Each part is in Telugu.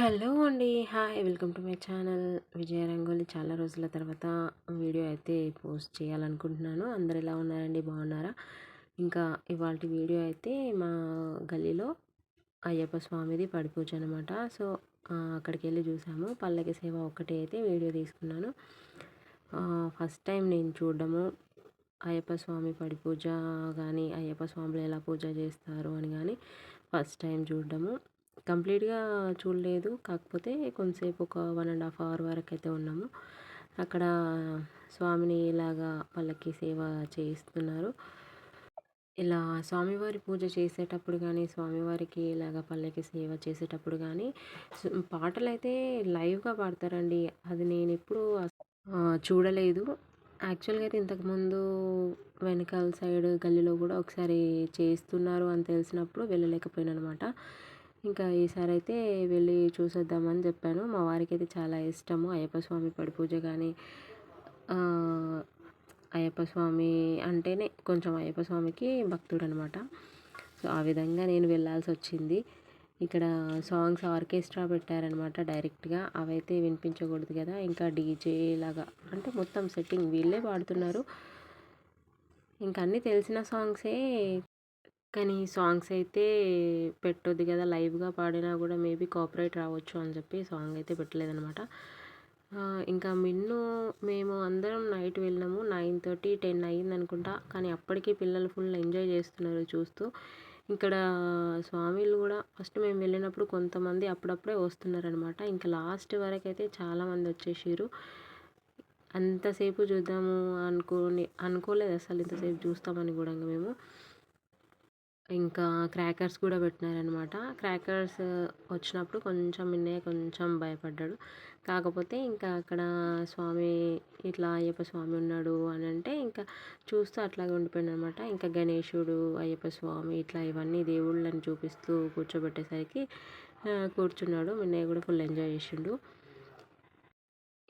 హలో అండి. Hi welcome to my channel. Vijaya Rangoli చాలా రోజుల తర్వాత వీడియో అయితే పోస్ట్ చేయాలనుకుంటున్నాను. అందరు ఎలా ఉన్నారండి? బాగున్నారా? ఇంకా ఇవాళ వీడియో అయితే మా గల్లీలో అయ్యప్ప స్వామిది పడిపూజ అనమాట సో అక్కడికి వెళ్ళి చూసాము. పల్లకి సేవ ఒక్కటే అయితే వీడియో తీసుకున్నాను. ఫస్ట్ టైం నేను చూడడము. అయ్యప్ప స్వామి పడి పూజ కానీ అయ్యప్ప స్వామిలో ఎలా పూజ చేస్తారు అని కానీ ఫస్ట్ టైం చూడడము. కంప్లీట్గా చూడలేదు. కాకపోతే కొంతసేపు ఒక వన్ అండ్ హాఫ్ అవర్ వరకు అయితే ఉన్నాము. అక్కడ స్వామిని ఇలాగా వాళ్ళకి సేవ చేయిస్తున్నారు. ఇలా స్వామివారి పూజ చేసేటప్పుడు కానీ స్వామివారికి ఇలాగ పల్లెకి సేవ చేసేటప్పుడు కానీ పాటలు అయితే లైవ్గా పాడతారండి. అది నేను ఎప్పుడు చూడలేదు. యాక్చువల్గా అయితే ఇంతకుముందు వెనకాల సైడ్ గల్లీలో కూడా ఒకసారి చేస్తున్నారు అని తెలిసినప్పుడు వెళ్ళలేకపోయాను అనమాట ఇంకా ఈసారి అయితే వెళ్ళి చూసొద్దామని చెప్పాను. మా వారికి అయితే చాలా ఇష్టము. అయ్యప్ప స్వామి పడి పూజ కానీ అయ్యప్ప స్వామి అంటేనే కొంచెం అయ్యప్ప స్వామికి భక్తుడు అనమాట సో ఆ విధంగా నేను వెళ్ళాల్సి వచ్చింది. ఇక్కడ సాంగ్స్ ఆర్కెస్ట్రా పెట్టారనమాట డైరెక్ట్గా. అవైతే వినిపించకూడదు కదా. ఇంకా డీజే లాగా అంటే మొత్తం సెట్టింగ్ వీళ్ళే పాడుతున్నారు. ఇంకా అన్నీ తెలిసిన సాంగ్సే కానీ సాంగ్స్ అయితే పెట్టొద్దు కదా లైవ్గా పాడినా కూడా మేబీ కాపరేట్ రావచ్చు అని చెప్పి సాంగ్ అయితే పెట్టలేదనమాట ఇంకా మిన్ను మేము అందరం నైట్ వెళ్ళినాము. నైన్ థర్టీ టెన్ అయ్యింది అనుకుంటా. కానీ అప్పటికి పిల్లలు ఫుల్ ఎంజాయ్ చేస్తున్నారు చూస్తూ. ఇక్కడ స్వామిలు కూడా ఫస్ట్ మేము వెళ్ళినప్పుడు కొంతమంది అప్పుడప్పుడే వస్తున్నారనమాట ఇంకా లాస్ట్ వరకు అయితే చాలామంది వచ్చేసారు అంతసేపు చూద్దాము అనుకోని అనుకోలేదు అసలు ఇంతసేపు చూస్తామని కూడా మేము. ఇంకా క్రాకర్స్ కూడా పెట్టినారనమాట క్రాకర్స్ వచ్చినప్పుడు కొంచెం నిన్నే కొంచెం భయపడ్డాడు. కాకపోతే ఇంకా అక్కడ స్వామి ఇట్లా అయ్యప్ప స్వామి ఉన్నాడు అని అంటే ఇంకా చూస్తూ అట్లాగే ఉండిపోయాడు అనమాట ఇంకా గణేశుడు అయ్యప్ప స్వామి ఇట్లా ఇవన్నీ దేవుళ్ళని చూపిస్తూ కూర్చోబెట్టేసరికి కూర్చున్నాడు. నిన్నయ్య కూడా ఫుల్ ఎంజాయ్ చేసిండు.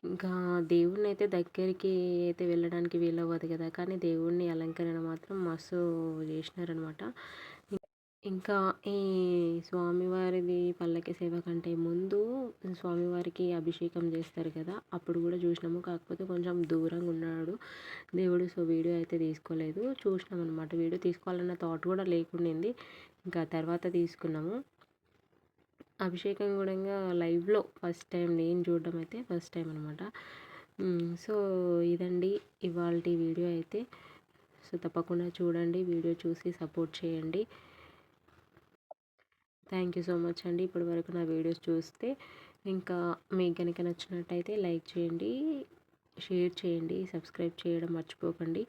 ఇంకా దేవుడిని అయితే దగ్గరికి అయితే వెళ్ళడానికి వీలవ్వదు కదా. కానీ దేవుడిని అలంకరణ మాత్రం మస్తు చేసినారనమాట ఇంకా ఈ స్వామివారిది పల్లకి సేవ కంటే ముందు స్వామివారికి అభిషేకం చేస్తారు కదా. అప్పుడు కూడా చూసినాము. కాకపోతే కొంచెం దూరంగా ఉన్నాడు. దేవుడు సో వీడియో అయితే తీసుకోలేదు. చూసినాం అనమాట వీడియో తీసుకోవాలన్న థాట్ కూడా లేకుండింది. ఇంకా తర్వాత తీసుకున్నాము. అభిషేకం కూడా లైవ్లో ఫస్ట్ టైం నేను చూడడం అయితే ఫస్ట్ టైం అనమాట సో ఇదండి ఇవాళ వీడియో అయితే. సో తప్పకుండా చూడండి వీడియో చూసి సపోర్ట్ చేయండి. థ్యాంక్ యూ సో మచ్ అండి ఇప్పటి వరకు నా వీడియోస్ చూస్తే. ఇంకా మీకు కనుక నచ్చినట్టయితే లైక్ చేయండి షేర్ చేయండి సబ్స్క్రైబ్ చేయడం మర్చిపోకండి.